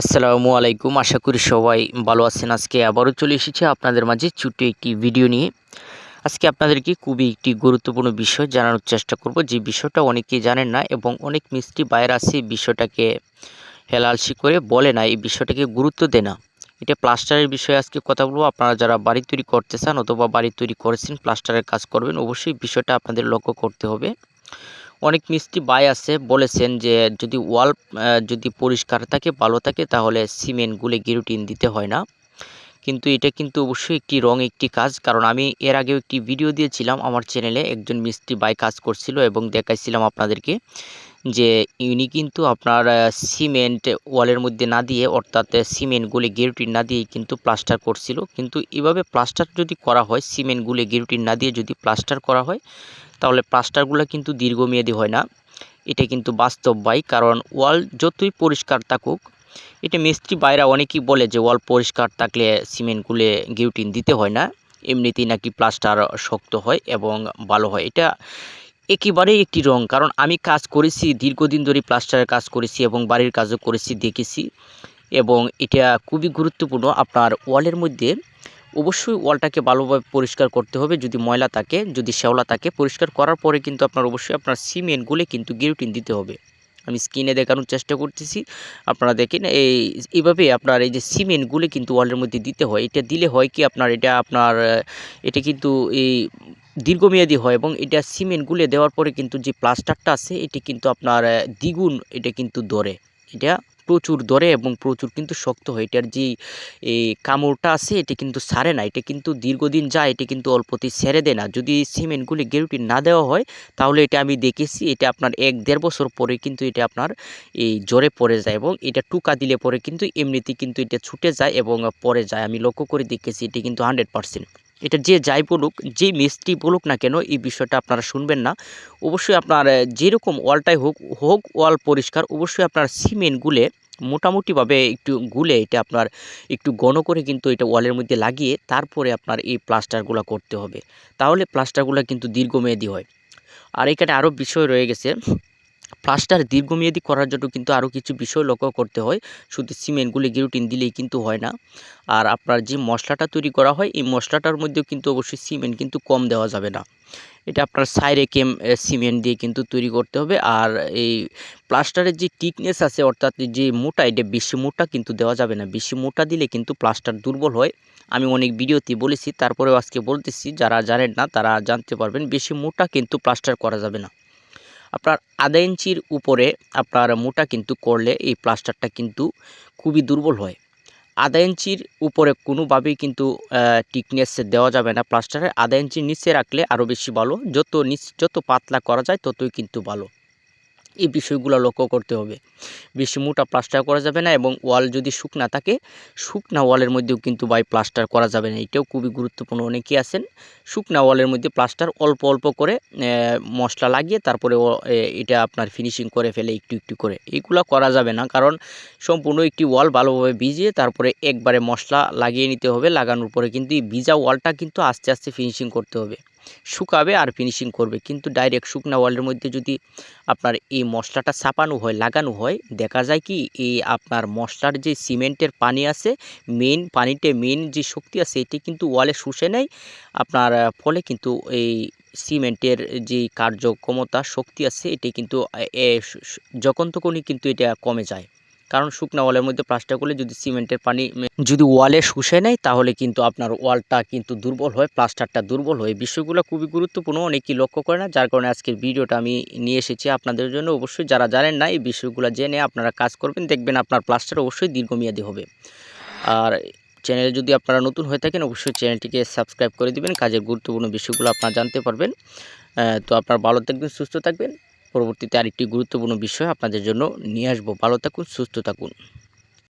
আসসালামু আলাইকুম। আশা করি সবাই ভালো আছেন। আজকে আবারও চলে এসেছি আপনাদের মাঝে ছোট্ট একটি ভিডিও নিয়ে। আজকে আপনাদেরকে খুবই একটি গুরুত্বপূর্ণ বিষয় জানানোর চেষ্টা করব। যে বিষয়টা অনেকেই জানেন না এবং অনেক মিষ্টি বাইরে আছে বিষয়টাকে হেলালসি করে বলে না, এই বিষয়টাকে গুরুত্ব দেয় না। এটা প্লাস্টারের বিষয়ে আজকে কথা বলব। আপনারা যারা বাড়ি তৈরি করতে চান অথবা বাড়ি তৈরি করেছেন, প্লাস্টারের কাজ করবেন, অবশ্যই বিষয়টা আপনাদের লক্ষ্য করতে হবে। অনেক মিস্ত্রি বাই আছে বলেছেন যে যদি ওয়াল যদি পরিষ্কার থাকে, ভালো থাকে, তাহলে সিমেন্ট গুলে গিরুটিন দিতে হয় না। কিন্তু এটা কিন্তু অবশ্যই একটি রং একটি কাজ। কারণ আমি এর আগেও একটি ভিডিও দিয়েছিলাম আমার চ্যানেলে, একজন মিস্ত্রি বাই কাজ করছিল এবং দেখাইছিলাম আপনাদেরকে। যে ইনি কিন্তু আপনার সিমেন্ট ওয়ালের মধ্যে না দিয়ে, অর্থাৎ সিমেন্ট সিমেন্টগুলি গেরুটিন না দিয়েই কিন্তু প্লাস্টার করছিল। কিন্তু এভাবে প্লাস্টার যদি করা হয়, সিমেন্ট সিমেন্টগুলি গেরুটিন না দিয়ে যদি প্লাস্টার করা হয়, তাহলে প্লাস্টারগুলো কিন্তু দীর্ঘমেয়াদী হয় না। এটা কিন্তু বাস্তব বাই কারণ ওয়াল যতই পরিষ্কার থাকুক, এটা মিস্ত্রি বাইরা অনেকেই বলে যে ওয়াল পরিষ্কার থাকলে সিমেন্টগুলো গিউটিন দিতে হয় না, এমনিতেই নাকি প্লাস্টার শক্ত হয় এবং ভালো হয়। এটা একেবারেই একটি রং। কারণ আমি কাজ করেছি, দীর্ঘদিন ধরে প্লাস্টারের কাজ করেছি এবং বাড়ির কাজও করেছি, দেখেছি। এবং এটা খুবই গুরুত্বপূর্ণ, আপনার ওয়ালের মধ্যে অবশ্যই ওয়ালটাকে ভালোভাবে পরিষ্কার করতে হবে। যদি ময়লা থাকে, যদি শ্যাওলা থাকে, পরিষ্কার করার পরে কিন্তু আপনার অবশ্যই আপনার সিমেন্টগুলো কিন্তু গিরুটিন দিতে হবে। আমি স্ক্রিনে দেখানোর চেষ্টা করতেছি, আপনারা দেখেন, এই, এইভাবে আপনার এই যে সিমেন্টগুলো কিন্তু ওয়ালের মধ্যে দিতে হয়। এটা দিলে হয় কি আপনার, এটা আপনার এটা কিন্তু এই দীর্ঘমেয়াদী হয় এবং এটা সিমেন্টগুলো দেওয়ার পরে কিন্তু যে প্লাস্টারটা আছে, এটি কিন্তু আপনার দ্বিগুণ এটা কিন্তু দরে এটা প্রচুর দরে এবং প্রচুর কিন্তু শক্ত হয়। এটার যে এই কামড়টা আছে, এটি কিন্তু সারে না। এটা কিন্তু দীর্ঘদিন যায়, এটি কিন্তু অল্পতেই সেরে দেয় না। যদি সিমেন্টগুলি গেরুটি না দেওয়া হয়, তাহলে এটা আমি দেখেছি, এটা আপনার এক দেড় বছর পরে কিন্তু এটা আপনার এই জ্বরে পড়ে যায় এবং এটা টুকা দিলে পরে কিন্তু এমনিতেই কিন্তু এটা ছুটে যায় এবং পরে যায়। আমি লক্ষ্য করে দেখেছি, এটি কিন্তু হান্ড্রেড পারসেন্ট এটা যে যাই বলুক, যে মিস্ত্রি বলুক না কেন, এই বিষয়টা আপনারা শুনবেন না। অবশ্যই আপনার যেরকম ওয়ালটাই হোক হোক ওয়াল পরিষ্কার, অবশ্যই আপনার সিমেন্ট গুলে, মোটামুটিভাবে একটু গুলে এটা আপনার একটু ঘন করে কিন্তু এটা ওয়ালের মধ্যে লাগিয়ে তারপরে আপনার এই প্লাস্টারগুলো করতে হবে। তাহলে প্লাস্টারগুলো কিন্তু দীর্ঘমেয়াদী হয়। আর এখানে আরও বিষয় রয়ে গেছে। প্লাস্টার দীর্ঘমেয়াদী করার জন্য কিন্তু আরও কিছু বিষয় লক্ষ্য করতে হয়। শুধু সিমেন্টগুলি গিরুটিন দিলেই কিন্তু হয় না। আর আপনার যে মশলাটা তৈরি করা হয়, এই মশলাটার মধ্যেও কিন্তু অবশ্যই সিমেন্ট কিন্তু কম দেওয়া যাবে না। এটা আপনার সাইরে কেম সিমেন্ট দিয়ে কিন্তু তৈরি করতে হবে। আর এই প্লাস্টারের যে টিকনেস আছে, অর্থাৎ যে মোটা, এটা বেশি মোটা কিন্তু দেওয়া যাবে না। বেশি মোটা দিলে কিন্তু প্লাস্টার দুর্বল হয়। আমি অনেক ভিডিওতে বলেছি, তারপরেও আজকে বলতেছি, যারা জানেন না, তারা জানতে পারবেন, বেশি মোটা কিন্তু প্লাস্টার করা যাবে না। আপনার আধা ইঞ্চির উপরে আপনার মোটা কিন্তু করলে এই প্লাস্টারটা কিন্তু খুবই দুর্বল হয়। আধা ইঞ্চির উপরে কোনোভাবেই কিন্তু টিকনেস দেওয়া যাবে না প্লাস্টারে। আধা ইঞ্চির নিচে রাখলে আরও বেশি ভালো। যত নিচ, যত পাতলা করা যায় ততই কিন্তু ভালো। এই বিষয়গুলো লক্ষ্য করতে হবে। বেশি মোটা প্লাস্টার করা যাবে না এবং ওয়াল যদি শুকনা থাকে, শুকনা ওয়ালের মধ্যেও কিন্তু বাই প্লাস্টার করা যাবে না। এটাও খুবই গুরুত্বপূর্ণ। অনেকেই আছেন, শুকনা ওয়ালের মধ্যে প্লাস্টার অল্প অল্প করে মশলা লাগিয়ে তারপরে এটা আপনার ফিনিশিং করে ফেলে একটু একটু করে। এইগুলো করা যাবে না কারণ সম্পূর্ণ একটি ওয়াল ভালোভাবে ভিজিয়ে তারপরে একবারে মশলা লাগিয়ে নিতে হবে। লাগানোর পরে কিন্তু এই ভিজা ওয়ালটা কিন্তু আস্তে আস্তে ফিনিশিং করতে হবে। শুকাবে আর ফিনিশিং করবে। কিন্তু ডাইরেক্ট শুকনা ওয়ালের মধ্যে যদি আপনার এই মশলাটা ছাপানো হয়, লাগানো হয়, দেখা যায় কি এই আপনার মশলার যে সিমেন্টের পানি আছে মেন পানিতে মেন যে শক্তি আছে, এটি কিন্তু ওয়ালে শুষে নেয়। আপনার ফলে কিন্তু এই সিমেন্টের যে কার্যক্ষমতা, শক্তি আছে, এটি কিন্তু যখন তখনই কিন্তু এটা কমে যায়। কারণ শুকনা ওয়ালের মধ্যে প্লাস্টার করলে যদি সিমেন্টের পানি যদি ওয়ালে শুষে নেয়, তাহলে কিন্তু আপনার ওয়ালটা কিন্তু দুর্বল হয়, প্লাস্টারটা দুর্বল হয়। বিষয়গুলো খুবই গুরুত্বপূর্ণ, অনেকেই লক্ষ্য করে না। যার কারণে আজকের ভিডিওটা আমি নিয়ে এসেছি আপনাদের জন্য। অবশ্যই যারা জানেন না, এই বিষয়গুলো জেনে আপনারা কাজ করবেন। দেখবেন আপনার প্লাস্টার অবশ্যই দীর্ঘমেয়াদী হবে। আর চ্যানেলে যদি আপনারা নতুন হয়ে থাকেন, অবশ্যই চ্যানেলটিকে সাবস্ক্রাইব করে দিবেন। কাজের গুরুত্বপূর্ণ বিষয়গুলো আপনারা জানতে পারবেন। তো আপনার ভালো থাকবেন, সুস্থ থাকবেন। পরবর্তীতে আরেকটি গুরুত্বপূর্ণ বিষয় আপনাদের জন্য নিয়ে আসব। ভালো থাকুন সুস্থ থাকুন।